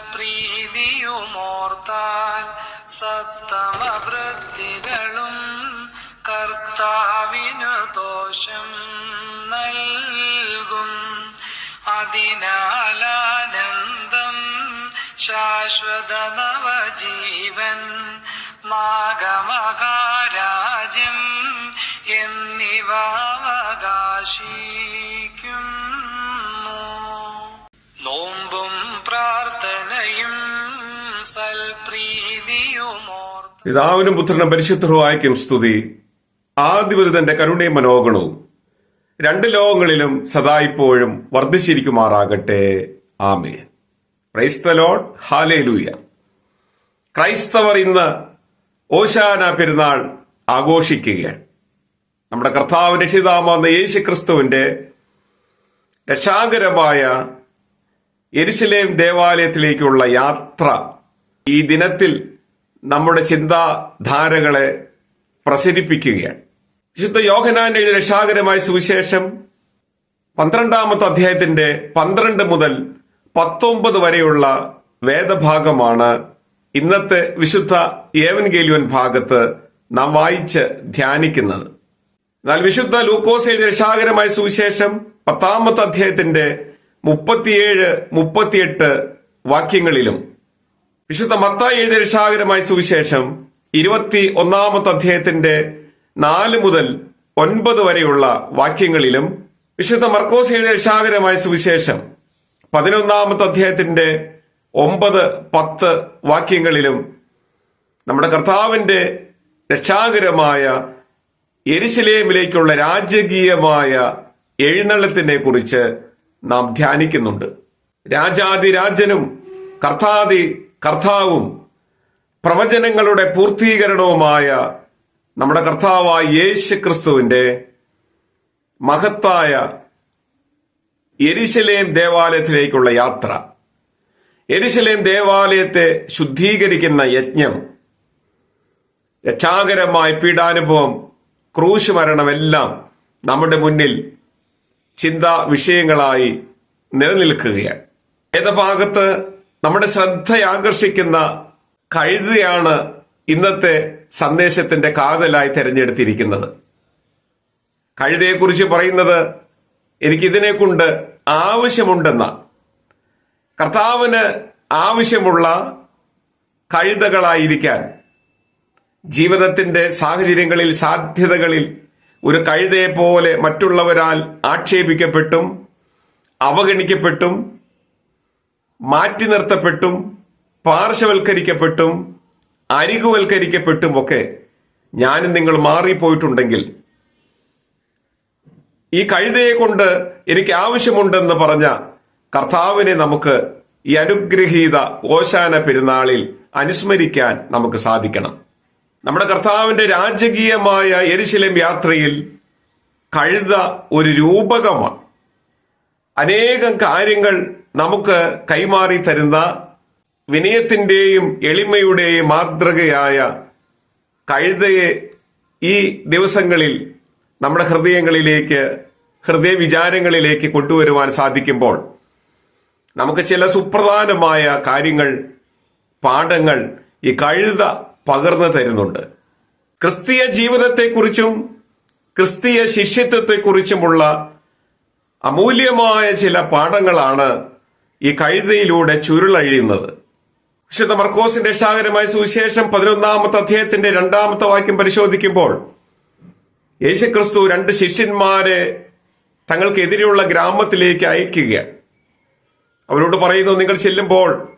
സൽപ്രീതിയുമോർത്താൽ സത്തമവൃത്തികളും കർത്താവിനു ദോഷം നൽകും. അതിനാലാനന്ദം ശാശ്വത നവജീവൻ നാഗമഹാരാജ്യം എന്നിവ അവകാശിക്കുന്നു പിതാവിനും പുത്രനും പരിശുദ്ധവായിക്കും സ്തുതി. ആദിപുരുതന്റെ കരുണയും മനോഗണവും രണ്ട് ലോകങ്ങളിലും സദാ ഇപ്പോഴും വർദ്ധിച്ചിരിക്കുമാറാകട്ടെ. ആമേ ക്രൈസ്തലോൺ ഹാലേലൂയ ക്രൈസ്തവർ ഇന്ന് ഓശാന പെരുന്നാൾ ആഘോഷിക്കുകയാണ്. നമ്മുടെ കർത്താവ് രക്ഷിതാമെന്ന യേശു ക്രിസ്തുവിന്റെ രക്ഷാകരമായ എരുശലേം ദേവാലയത്തിലേക്കുള്ള യാത്ര ഈ ദിനത്തിൽ നമ്മുടെ ചിന്താധാരകളെ പ്രസരിപ്പിക്കുകയാണ് വിശുദ്ധ യോഹനാൻ എഴുതിയ രക്ഷാകരമായ സുവിശേഷം പന്ത്രണ്ടാമത്തെ അധ്യായത്തിന്റെ പന്ത്രണ്ട് മുതൽ പത്തൊമ്പത് വരെയുള്ള വേദഭാഗമാണ് ഇന്നത്തെ വിശുദ്ധ ഏവൻഗേലിയൻ ഭാഗത്ത് നാം വായിച്ച് ധ്യാനിക്കുന്നത്. എന്നാൽ വിശുദ്ധ ലൂക്കോസ് എഴുതിയ രക്ഷാകരമായ സുവിശേഷം പത്താമത്തെ അധ്യായത്തിന്റെ മുപ്പത്തിയേഴ് മുപ്പത്തിയെട്ട് വാക്യങ്ങളിലും വിശുദ്ധ മത്തായി എഴുതിയ രക്ഷാകരമായ സുവിശേഷം ഇരുപത്തി ഒന്നാമത്തെ അധ്യായത്തിന്റെ നാല് മുതൽ ഒൻപത് വരെയുള്ള വാക്യങ്ങളിലും വിശുദ്ധ മർക്കോസ് എഴുതിയ രക്ഷാകരമായ സുവിശേഷം പതിനൊന്നാമത്തെ അധ്യായത്തിന്റെ ഒമ്പത് പത്ത് വാക്യങ്ങളിലും നമ്മുടെ കർത്താവിന്റെ രക്ഷാകരമായ എരിശിലേമിലേക്കുള്ള രാജകീയമായ എഴുന്നള്ളത്തിനെ കുറിച്ച് നാം ധ്യാനിക്കുന്നുണ്ട്. രാജാതിരാജനും കർത്താതി കർത്താവും പ്രവചനങ്ങളുടെ പൂർത്തീകരണവുമായ നമ്മുടെ കർത്താവായ യേശു ക്രിസ്തുവിന്റെ മഹത്തായ എരിശലേം ദേവാലയത്തിലേക്കുള്ള യാത്ര. എരിശലേം ദേവാലയത്തെ ശുദ്ധീകരിക്കുന്ന യജ്ഞം രക്ഷാകരമായ പീഡാനുഭവം ക്രൂശ് മരണമെല്ലാം നമ്മുടെ മുന്നിൽ ചിന്താ വിഷയങ്ങളായി നിലനിൽക്കുകയാണ് ഏതഭാഗത്ത് നമ്മുടെ ശ്രദ്ധ ആകർഷിക്കുന്ന കഴുതയാണ് ഇന്നത്തെ സന്ദേശത്തിന്റെ കാതലായി തെരഞ്ഞെടുത്തിരിക്കുന്നത്. കഴുതയെക്കുറിച്ച് പറയുന്നത് എനിക്കിതിനെ കൊണ്ട് ആവശ്യമുണ്ടെന്നാണ് കർത്താവിന് ആവശ്യമുള്ള കഴുതകളായിരിക്കാൻ ജീവിതത്തിന്റെ സാഹചര്യങ്ങളിൽ സാധ്യതകളിൽ ഒരു കഴുതയെ പോലെ മറ്റുള്ളവരാൽ ആക്ഷേപിക്കപ്പെട്ടും അവഗണിക്കപ്പെട്ടും മാറ്റി നിർത്തപ്പെട്ടും പാർശ്വവൽക്കരിക്കപ്പെട്ടും അരികുവൽക്കരിക്കപ്പെട്ടും ഒക്കെ ഞാനും നിങ്ങൾ മാറിപ്പോയിട്ടുണ്ടെങ്കിൽ ഈ കഴുതയെ കൊണ്ട് എനിക്ക് ആവശ്യമുണ്ടെന്ന് പറഞ്ഞ കർത്താവിനെ നമുക്ക് ഈ അനുഗ്രഹീത ഓശാന പെരുന്നാളിൽ അനുസ്മരിക്കാൻ നമുക്ക് സാധിക്കണം. നമ്മുടെ കർത്താവിന്റെ രാജകീയമായ എരിശിലം യാത്രയിൽ കഴുത ഒരു രൂപകമാണ്. അനേകം കാര്യങ്ങൾ നമുക്ക് കൈമാറി തരുന്ന വിനയത്തിന്റെയും എളിമയുടെയും മാതൃകയായ കഴുതയെ ഈ ദിവസങ്ങളിൽ നമ്മുടെ ഹൃദയങ്ങളിലേക്ക് ഹൃദയ വിചാരങ്ങളിലേക്ക് കൊണ്ടുവരുവാൻ സാധിക്കുമ്പോൾ നമുക്ക് ചില സുപ്രധാനമായ കാര്യങ്ങൾ പാഠങ്ങൾ ഈ കഴുത പകർന്നു തരുന്നുണ്ട്. ക്രിസ്തീയ ജീവിതത്തെക്കുറിച്ചും ക്രിസ്തീയ ശിഷ്യത്വത്തെക്കുറിച്ചുമുള്ള അമൂല്യമായ ചില പാഠങ്ങളാണ് ഈ കഴുതയിലൂടെ ചുരുളഴിയുന്നത്. വിശുദ്ധ മർക്കോസിന്റെ രക്ഷാകരമായ സുവിശേഷം പതിനൊന്നാമത്തെ അധ്യായത്തിന്റെ രണ്ടാമത്തെ വാക്യം പരിശോധിക്കുമ്പോൾ യേശുക്രിസ്തു രണ്ട് ശിഷ്യന്മാരെ തങ്ങൾക്കെതിരെയുള്ള ഗ്രാമത്തിലേക്ക് അയക്കുകയാണ്. അവരോട് പറയുന്നു നിങ്ങൾ ചെല്ലുമ്പോൾ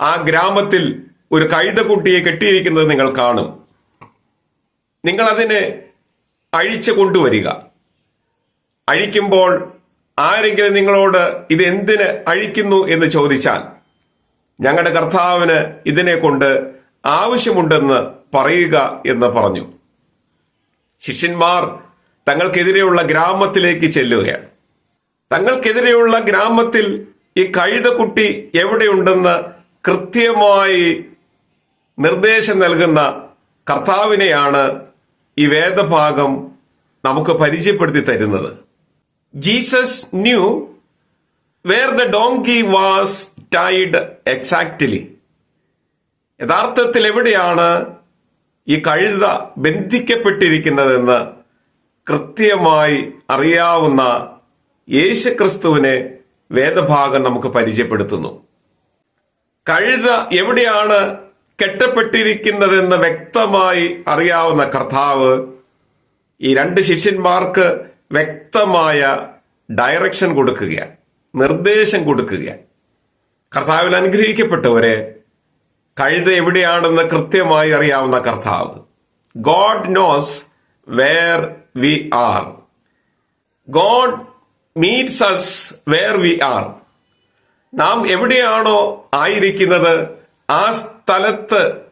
ആ ഗ്രാമത്തിൽ ഒരു കഴുതക്കുട്ടിയെ കെട്ടിയിരിക്കുന്നത് നിങ്ങൾ കാണും. നിങ്ങൾ അതിനെ അഴിച്ചു കൊണ്ടുവരിക. അഴിക്കുമ്പോൾ ആരെങ്കിലും നിങ്ങളോട് ഇത് എന്തിന് അഴിക്കുന്നു എന്ന് ചോദിച്ചാൽ ഞങ്ങളുടെ കർത്താവിന് ഇതിനെ കൊണ്ട് ആവശ്യമുണ്ടെന്ന് പറയുക എന്ന് പറഞ്ഞു. ശിഷ്യന്മാർ തങ്ങൾക്കെതിരെയുള്ള ഗ്രാമത്തിലേക്ക് ചെല്ലുകയാണ്. തങ്ങൾക്കെതിരെയുള്ള ഗ്രാമത്തിൽ ഈ കഴുതക്കുട്ടി എവിടെയുണ്ടെന്ന് കൃത്യമായി നിർദ്ദേശം നൽകുന്ന കർത്താവിനെയാണ് ഈ വേദഭാഗം നമുക്ക് പരിചയപ്പെടുത്തി തരുന്നത്. Jesus knew where the donkey was tied exactly യഥാർത്ഥത്തിൽ എവിടെയാണ് ഈ കഴുത ബന്ധിക്കപ്പെട്ടിരിക്കുന്നതെന്ന് കൃത്യമായി അറിയാവുന്ന യേശുക്രിസ്തുവിനെ വേദഭാഗം നമുക്ക് പരിചയപ്പെടുത്തുന്നു. കഴുത എവിടെയാണ് കെട്ടപ്പെട്ടിരിക്കുന്നതെന്ന് വ്യക്തമായി അറിയാവുന്ന കർത്താവ് ഈ രണ്ട് ശിഷ്യന്മാർക്ക് വ്യക്തമായ ഡയറക്ഷൻ കൊടുക്കുകയാണ്. നിർദ്ദേശം കൊടുക്കുകയാണ്. കർത്താവിൽ അനുഗ്രഹിക്കപ്പെട്ടവരെ കഴുത എവിടെയാണെന്ന് കൃത്യമായി അറിയാവുന്ന കർത്താവ്. God knows where we are God meets us where we are നാം എവിടെയാണോ ആയിരിക്കുന്നത് ആ സ്ഥലത്ത്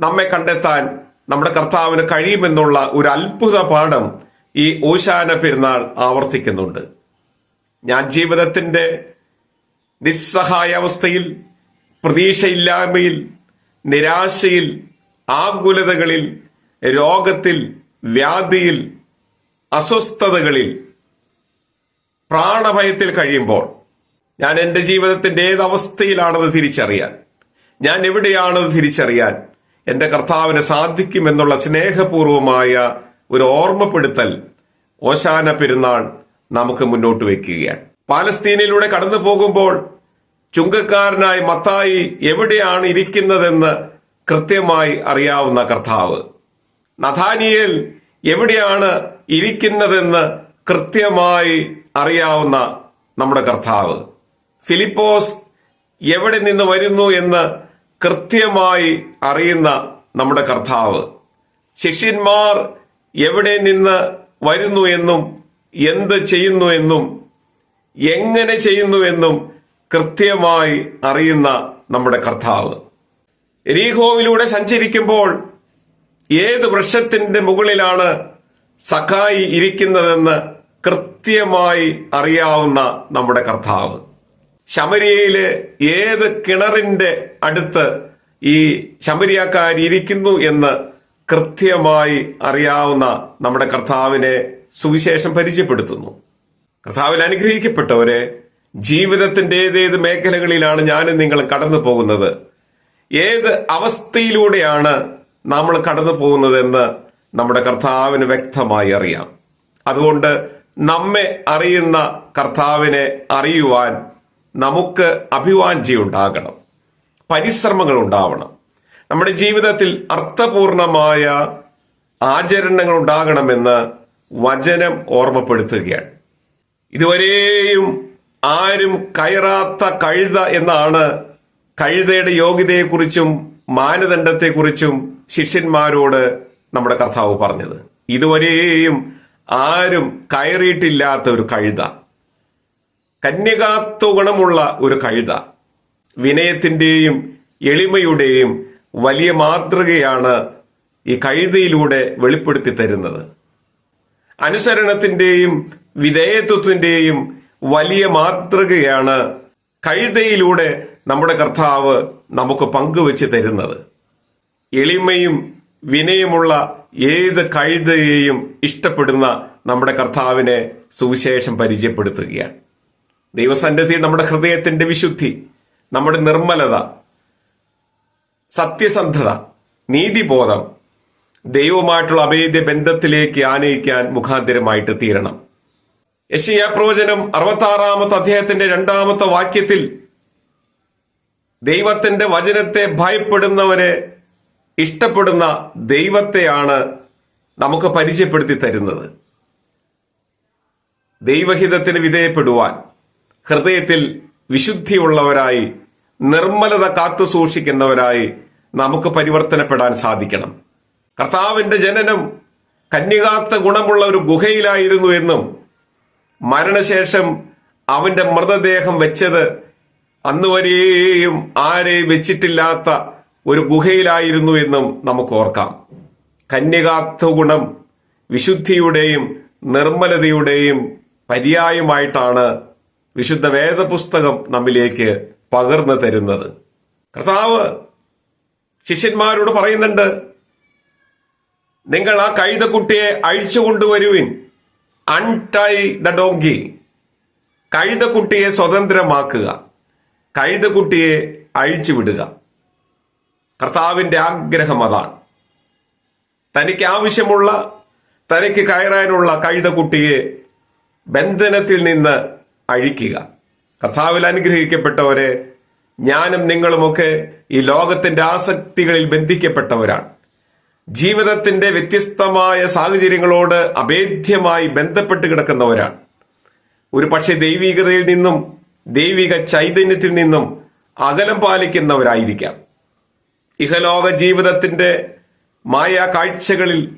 നമ്മെ കണ്ടെത്താൻ നമ്മുടെ കർത്താവിന് കഴിയുമെന്നുള്ള ഒരു അത്ഭുത പാഠം ഈ ഓശാന പെരുന്നാൾ ആവർത്തിക്കുന്നുണ്ട്. ഞാൻ ജീവിതത്തിന്റെ നിസ്സഹായാവസ്ഥയിൽ പ്രതീക്ഷയില്ലായ്മയിൽ നിരാശയിൽ ആകുലതകളിൽ രോഗത്തിൽ വ്യാധിയിൽ അസ്വസ്ഥതകളിൽ പ്രാണഭയത്തിൽ കഴിയുമ്പോൾ ഞാൻ എന്റെ ജീവിതത്തിന്റെ ഏതവസ്ഥയിലാണെന്ന് തിരിച്ചറിയാൻ ഞാൻ എവിടെയാണെന്ന് തിരിച്ചറിയാൻ എന്റെ കർത്താവിന് സാധിക്കുമെന്നുള്ള സ്നേഹപൂർവമായ ഒരു ഓർമ്മപ്പെടുത്തൽ ഓശാന പെരുന്നാൾ നമുക്ക് മുന്നോട്ട് വയ്ക്കുകയാണ്. പാലസ്തീനിലൂടെ കടന്നു പോകുമ്പോൾ ചുങ്കക്കാരനായി മത്തായി എവിടെയാണ് ഇരിക്കുന്നതെന്ന് കൃത്യമായി അറിയാവുന്ന കർത്താവ്. നഥാനിയേൽ എവിടെയാണ് ഇരിക്കുന്നതെന്ന് കൃത്യമായി അറിയാവുന്ന നമ്മുടെ കർത്താവ്. ഫിലിപ്പോസ് എവിടെ നിന്ന് വരുന്നു എന്ന് കൃത്യമായി അറിയുന്ന നമ്മുടെ കർത്താവ്. ശിഷ്യന്മാർ എവിടെ നിന്ന് വരുന്നു എന്നും എന്ത് ചെയ്യുന്നു എന്നും എങ്ങനെ ചെയ്യുന്നു എന്നും കൃത്യമായി അറിയുന്ന നമ്മുടെ കർത്താവ്. എരീഹോവിലൂടെ സഞ്ചരിക്കുമ്പോൾ ഏത് വൃക്ഷത്തിന്റെ മുകളിലാണ് സഖായി ഇരിക്കുന്നതെന്ന് കൃത്യമായി അറിയാവുന്ന നമ്മുടെ കർത്താവ്. ശമരിയയിലെ ഏത് കിണറിന്റെ അടുത്ത് ഈ ശമരിയാക്കാരി ഇരിക്കുന്നു എന്ന് കൃത്യമായി അറിയാവുന്ന നമ്മുടെ കർത്താവിനെ സുവിശേഷം പരിചയപ്പെടുത്തുന്നു. കർത്താവിൽ അനുഗ്രഹിക്കപ്പെട്ടവരെ ജീവിതത്തിന്റെ ഏതേത് മേഖലകളിലാണ് ഞാനും നിങ്ങൾ കടന്നു പോകുന്നത്. ഏത് അവസ്ഥയിലൂടെയാണ് നമ്മൾ കടന്നു പോകുന്നതെന്ന് നമ്മുടെ കർത്താവിന് വ്യക്തമായി അറിയാം. അതുകൊണ്ട് നമ്മെ അറിയുന്ന കർത്താവിനെ അറിയുവാൻ നമുക്ക് അഭിവാഞ്ചിയുണ്ടാകണം പരിശ്രമങ്ങൾ ഉണ്ടാവണം നമ്മുടെ ജീവിതത്തിൽ അർത്ഥപൂർണമായ ആചരണങ്ങൾ ഉണ്ടാകണമെന്ന് വചനം ഓർമ്മപ്പെടുത്തുകയാണ്. ഇതുവരെയും ആരും കയറാത്ത കഴുത എന്നാണ് കഴുതയുടെ യോഗ്യതയെക്കുറിച്ചും മാനദണ്ഡത്തെക്കുറിച്ചും ശിഷ്യന്മാരോട് നമ്മുടെ കർത്താവ് പറഞ്ഞത്. ഇതുവരെയും ആരും കയറിയിട്ടില്ലാത്ത ഒരു കഴുത. കന്യകാത്വ ഗുണമുള്ള ഒരു കഴുത. വിനയത്തിന്റെയും എളിമയുടെയും വലിയ മാതൃകയാണ് ഈ കഴുതയിലൂടെ വെളിപ്പെടുത്തി തരുന്നത്. അനുസരണത്തിന്റെയും വിധേയത്വത്തിന്റെയും വലിയ മാതൃകയാണ് കഴുതയിലൂടെ നമ്മുടെ കർത്താവ് നമുക്ക് പങ്കുവെച്ച് തരുന്നത്. എളിമയും വിനയമുള്ള ഏത് കഴുതയെയും ഇഷ്ടപ്പെടുന്ന നമ്മുടെ കർത്താവിനെ സുവിശേഷം പരിചയപ്പെടുത്തുകയാണ്. ദൈവസന്നിധി നമ്മുടെ ഹൃദയത്തിന്റെ വിശുദ്ധി നമ്മുടെ നിർമ്മലത സത്യസന്ധത നീതിബോധം ദൈവവുമായിട്ടുള്ള അഭേദ്യ ബന്ധത്തിലേക്ക് ആനയിക്കാൻ മുഖാന്തരമായിട്ട് തീരണം. യശയ പ്രവചനം അറുപത്താറാമത്തെ അദ്ദേഹത്തിന്റെ രണ്ടാമത്തെ വാക്യത്തിൽ ദൈവത്തിന്റെ വചനത്തെ ഭയപ്പെടുന്നവരെ ഇഷ്ടപ്പെടുന്ന ദൈവത്തെയാണ് നമുക്ക് പരിചയപ്പെടുത്തി തരുന്നത്. ദൈവഹിതത്തിന് വിധേയപ്പെടുവാൻ ഹൃദയത്തിൽ വിശുദ്ധിയുള്ളവരായി നിർമ്മലത കാത്തു സൂക്ഷിക്കുന്നവരായി നമുക്ക് പരിവർത്തനപ്പെടാൻ സാധിക്കണം. കർത്താവിന്റെ ജനനം കന്യകാത്ത ഗുണമുള്ള ഒരു ഗുഹയിലായിരുന്നു എന്നും മരണശേഷം അവന്റെ മൃതദേഹം വെച്ചത് അന്നുവരെയും ആരെയും വെച്ചിട്ടില്ലാത്ത ഒരു ഗുഹയിലായിരുന്നു എന്നും നമുക്ക് ഓർക്കാം. കന്യകാത്വ ഗുണം വിശുദ്ധിയുടെയും നിർമ്മലതയുടെയും പര്യായമായിട്ടാണ് വിശുദ്ധ വേദപുസ്തകം നമ്മിലേക്ക് പകർന്നു തരുന്നത്. കർത്താവ് ശിഷ്യന്മാരോട് പറയുന്നുണ്ട് നിങ്ങൾ ആ കഴുതക്കുട്ടിയെ അഴിച്ചു കൊണ്ടുവരുവിൻ. അൺടൈ ദ ഡോങ്കി കഴുതക്കുട്ടിയെ സ്വതന്ത്രമാക്കുക. കൈദക്കുട്ടിയെ അഴിച്ചു വിടുക. കർത്താവിന്റെ ആഗ്രഹം അതാണ്. തനിക്ക് ആവശ്യമുള്ള തനിക്ക് കയറാനുള്ള കഴുതക്കുട്ടിയെ ബന്ധനത്തിൽ നിന്ന് അഴിക്കുക. കർത്താവിൽ അനുഗ്രഹിക്കപ്പെട്ടവരെ ഞാനും നിങ്ങളുമൊക്കെ ഈ ലോകത്തിന്റെ ആസക്തികളിൽ ബന്ധിക്കപ്പെട്ടവരാണ്. ജീവിതത്തിന്റെ വ്യത്യസ്തമായ സാഹചര്യങ്ങളോട് അഭേദ്യമായി ബന്ധപ്പെട്ട് കിടക്കുന്നവരാണ്. ഒരു പക്ഷെ ദൈവികതയിൽ നിന്നും ദൈവിക ചൈതന്യത്തിൽ നിന്നും അകലം പാലിക്കുന്നവരായിരിക്കാം. ഇഹലോക ജീവിതത്തിന്റെ മായ കാഴ്ചകളിൽ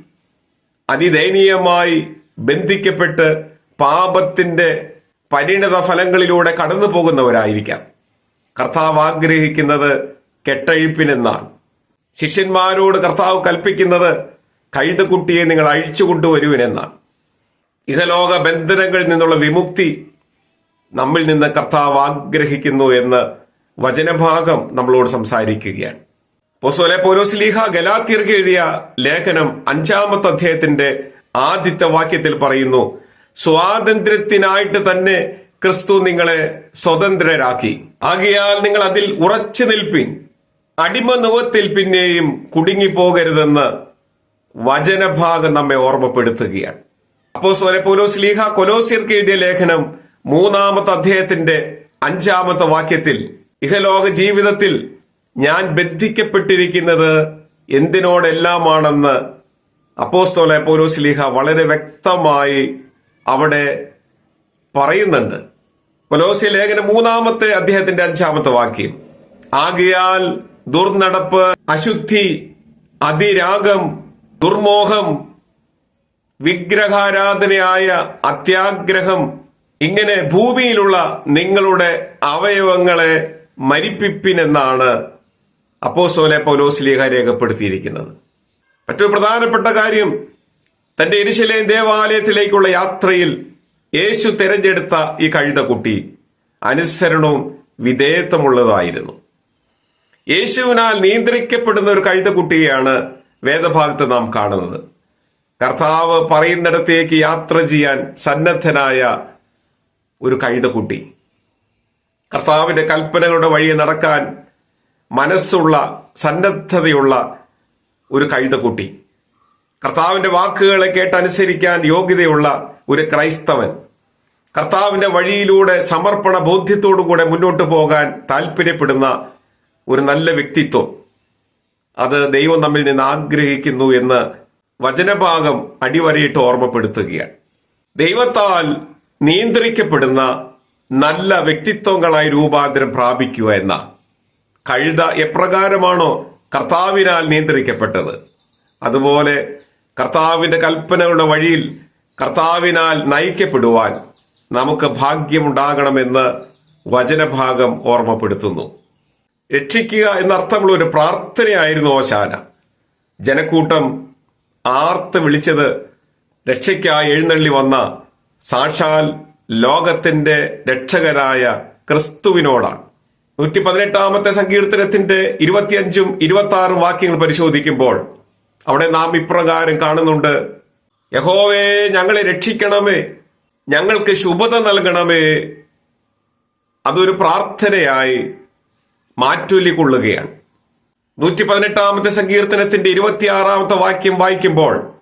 അതിദയനീയമായി ബന്ധിക്കപ്പെട്ട് പാപത്തിന്റെ പരിണിത ഫലങ്ങളിലൂടെ കടന്നു പോകുന്നവരായിരിക്കാം. കർത്താവ് ആഗ്രഹിക്കുന്നത് കെട്ടഴിപ്പിനെന്നാണ് ശിഷ്യന്മാരോട് കർത്താവ് കൽപ്പിക്കുന്നത് കഴുതുകുട്ടിയെ നിങ്ങൾ അഴിച്ചു കൊണ്ടുവരുവിനെന്നാണ് ഇഹലോക ബന്ധനങ്ങളിൽ നിന്നുള്ള വിമുക്തി നമ്മിൽ നിന്ന് കർത്താവ് ആഗ്രഹിക്കുന്നു എന്ന് വചനഭാഗം നമ്മളോട് സംസാരിക്കുകയാണ്. പോസോലെ പോലോസ്ലീഹ ഗലാത്തിയർക്ക് എഴുതിയ ലേഖനം അഞ്ചാമത്തെ അധ്യായത്തിന്റെ ആദ്യത്തെ വാക്യത്തിൽ പറയുന്നു സ്വാതന്ത്ര്യത്തിനായിട്ട് തന്നെ ക്രിസ്തു നിങ്ങളെ സ്വതന്ത്രരാക്കി. ആകയാൽ നിങ്ങൾ അതിൽ ഉറച്ചു നിൽപ്പിൻ അടിമ നുഖത്തിൽ പിന്നെയും കുടുങ്ങിപ്പോകരുതെന്ന് വചനഭാഗം നമ്മെ ഓർമ്മപ്പെടുത്തുകയാണ്. അപ്പോ സ്വരെ പോലോസ്ലീഹ കൊലോസിയർക്ക് എഴുതിയ ലേഖനം മൂന്നാമത്തെ അദ്ദേഹത്തിന്റെ അഞ്ചാമത്തെ വാക്യത്തിൽ ഇഹലോക ജീവിതത്തിൽ ഞാൻ ബന്ധിക്കപ്പെട്ടിരിക്കുന്നത് എന്തിനോടെല്ലാമാണെന്ന് അപ്പോസ്തോലെ പോലോസ്ലീഹ വളരെ വ്യക്തമായി അവിടെ പറയുന്നുണ്ട്. കൊലോസ്യ ലേഖന മൂന്നാമത്തെ അദ്ദേഹത്തിന്റെ അഞ്ചാമത്തെ വാക്യം. ആകയാൽ ദുർനടപ്പ് അശുദ്ധി അതിരാഗം ദുർമോഹം വിഗ്രഹാരാധനയായ അത്യാഗ്രഹം ഇങ്ങനെ ഭൂമിയിലുള്ള നിങ്ങളുടെ അവയവങ്ങളെ മരിപ്പിപ്പിനെന്നാണ് അപ്പോസ്തോലെ പൗലോസ്ലീഹ രേഖപ്പെടുത്തിയിരിക്കുന്നത്. മറ്റൊരു പ്രധാനപ്പെട്ട കാര്യം തന്റെ എരിശിലേം ദേവാലയത്തിലേക്കുള്ള യാത്രയിൽ യേശു തിരഞ്ഞെടുത്ത ഈ കഴുതക്കുട്ടി അനുസരണവും വിധേയത്വമുള്ളതായിരുന്നു. യേശുവിനാൽ നിയന്ത്രിക്കപ്പെടുന്ന ഒരു കഴുതക്കുട്ടിയെയാണ് വേദഭാഗത്ത് നാം കാണുന്നത്. കർത്താവ് പറയുന്നിടത്തേക്ക് യാത്ര ചെയ്യാൻ സന്നദ്ധനായ ഒരു കഴുതക്കുട്ടി. കർത്താവിന്റെ കൽപ്പനകളുടെ വഴി നടക്കാൻ മനസ്സുള്ള സന്നദ്ധതയുള്ള ഒരു കഴുതക്കുട്ടി. കർത്താവിന്റെ വാക്കുകളെ കേട്ടനുസരിക്കാൻ യോഗ്യതയുള്ള ഒരു ക്രൈസ്തവൻ. കർത്താവിന്റെ വഴിയിലൂടെ സമർപ്പണ ബോധ്യത്തോടുകൂടെ മുന്നോട്ട് പോകാൻ താല്പര്യപ്പെടുന്ന ഒരു നല്ല വ്യക്തിത്വം. അത് ദൈവം നമ്മിൽ നിന്ന് ആഗ്രഹിക്കുന്നു എന്ന് വചനഭാഗം അടിവരയിട്ട് ഓർമ്മപ്പെടുത്തുകയാണ്. ദൈവത്താൽ നിയന്ത്രിക്കപ്പെടുന്ന നല്ല വ്യക്തിത്വങ്ങളായി രൂപാന്തരം പ്രാപിക്കുക എന്ന കഴുത എപ്രകാരമാണോ കർത്താവിനാൽ നിയന്ത്രിക്കപ്പെട്ടത്? അതുപോലെ കർത്താവിന്റെ കൽപ്പനകളുടെ വഴിയിൽ കർത്താവിനാൽ നയിക്കപ്പെടുവാൻ നമുക്ക് ഭാഗ്യമുണ്ടാകണമെന്ന് വചനഭാഗം ഓർമ്മപ്പെടുത്തുന്നു. രക്ഷിക്കുക എന്നർത്ഥമുള്ള ഒരു പ്രാർത്ഥനയായിരുന്നു ഓശാന. ജനക്കൂട്ടം ആർത്ത് വിളിച്ചത് രക്ഷയ്ക്കായി എഴുന്നള്ളി വന്ന സാക്ഷാൽ ലോകത്തിന്റെ രക്ഷകരായ ക്രിസ്തുവിനോടാണ്. നൂറ്റി പതിനെട്ടാമത്തെ സങ്കീർത്തനത്തിന്റെ ഇരുപത്തിയഞ്ചും ഇരുപത്തി ആറും വാക്യങ്ങൾ പരിശോധിക്കുമ്പോൾ അവിടെ നാം ഇപ്രകാരം കാണുന്നുണ്ട്. യഹോവേ ഞങ്ങളെ രക്ഷിക്കണമേ. ഞങ്ങൾക്ക് ശുഭത നൽകണമേ. അതൊരു പ്രാർത്ഥനയായി മാറ്റൊല്ലിക്കൊള്ളുകയാണ് നൂറ്റി പതിനെട്ടാമത്തെ സങ്കീർത്തനത്തിന്റെ ഇരുപത്തിയാറാമത്തെ വാക്യം വായിക്കുമ്പോൾ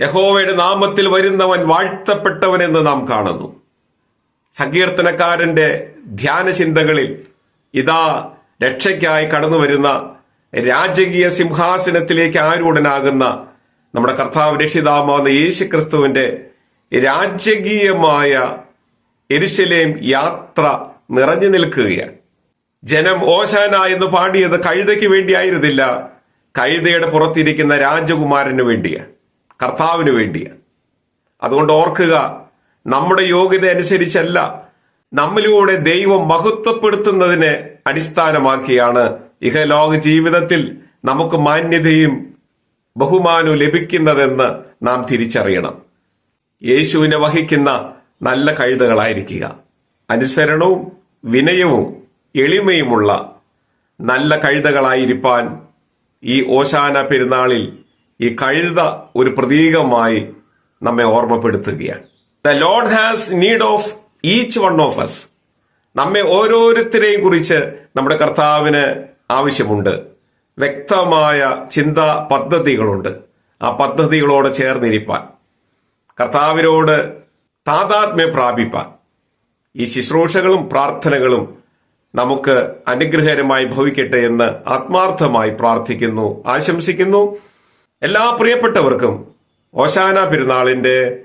യഹോവയുടെ നാമത്തിൽ വരുന്നവൻ വാഴ്ത്തപ്പെട്ടവനെന്ന് നാം കാണുന്നു. സങ്കീർത്തനക്കാരന്റെ ധ്യാന ചിന്തകളിൽ ഇതാ രക്ഷയ്ക്കായി കടന്നു വരുന്ന രാജകീയ സിംഹാസനത്തിലേക്ക് ആരൂഢനാകുന്ന നമ്മുടെ കർത്താവ് രക്ഷിതാമാവുന്ന യേശു ക്രിസ്തുവിന്റെ രാജകീയമായ എരുശലേം യാത്ര നിറഞ്ഞു നിൽക്കുകയാണ്. ജനം ഓശാന എന്ന് പാടിയത് കഴുതയ്ക്ക് വേണ്ടിയായിരുന്നില്ല. കഴുതയുടെ പുറത്തിരിക്കുന്ന രാജകുമാരന് വേണ്ടിയാണ്. കർത്താവിന് വേണ്ടിയാണ്. അതുകൊണ്ട് ഓർക്കുക നമ്മുടെ യോഗ്യത അനുസരിച്ചല്ല. നമ്മിലൂടെ ദൈവം മഹത്വപ്പെടുത്തുന്നതിനെ അടിസ്ഥാനമാക്കിയാണ് ഇഹലോക ജീവിതത്തിൽ നമുക്ക് മാന്യതയും ബഹുമാനവും ലഭിക്കുന്നതെന്ന് നാം തിരിച്ചറിയണം. യേശുവിനെ വഹിക്കുന്ന നല്ല കഴുതകളായിരിക്കുക. അനുസരണവും വിനയവും എളിമയുമുള്ള നല്ല കഴുതകളായിരിക്കാൻ ഈ ഓശാന പെരുന്നാളിൽ ഈ കഴുത ഒരു പ്രതീകമായി നമ്മെ ഓർമ്മപ്പെടുത്തുകയാണ്. The lord has need of each one of us നമ്മെ ഓരോരുത്തരെയും കുറിച്ച് നമ്മുടെ കർത്താവിന് ആവശ്യമുണ്ട്. വ്യക്തമായ ചിന്താ പദ്ധതികളുണ്ട്. ആ പദ്ധതികളോട് ചേർന്നിരിപ്പാൻ. കർത്താവിനോട് താതാത്മ്യം പ്രാപിപ്പാൻ. ഈ ശുശ്രൂഷകളും പ്രാർത്ഥനകളും നമുക്ക് അനുഗ്രഹകരമായി ഭവിക്കട്ടെ എന്ന് ആത്മാർത്ഥമായി പ്രാർത്ഥിക്കുന്നു ആശംസിക്കുന്നു. എല്ലാ പ്രിയപ്പെട്ടവർക്കും ഓശാന പെരുന്നാളിന്റെ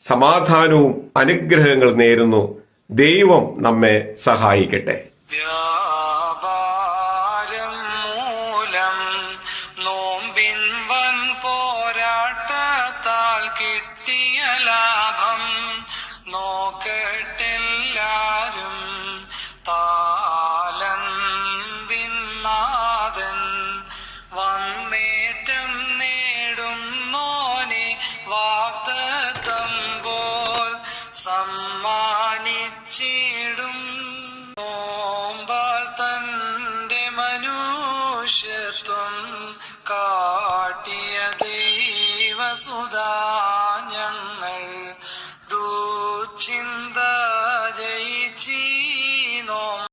സമാധാനവും അനുഗ്രഹങ്ങൾ നേരുന്നു. ദൈവം നമ്മെ സഹായിക്കട്ടെ.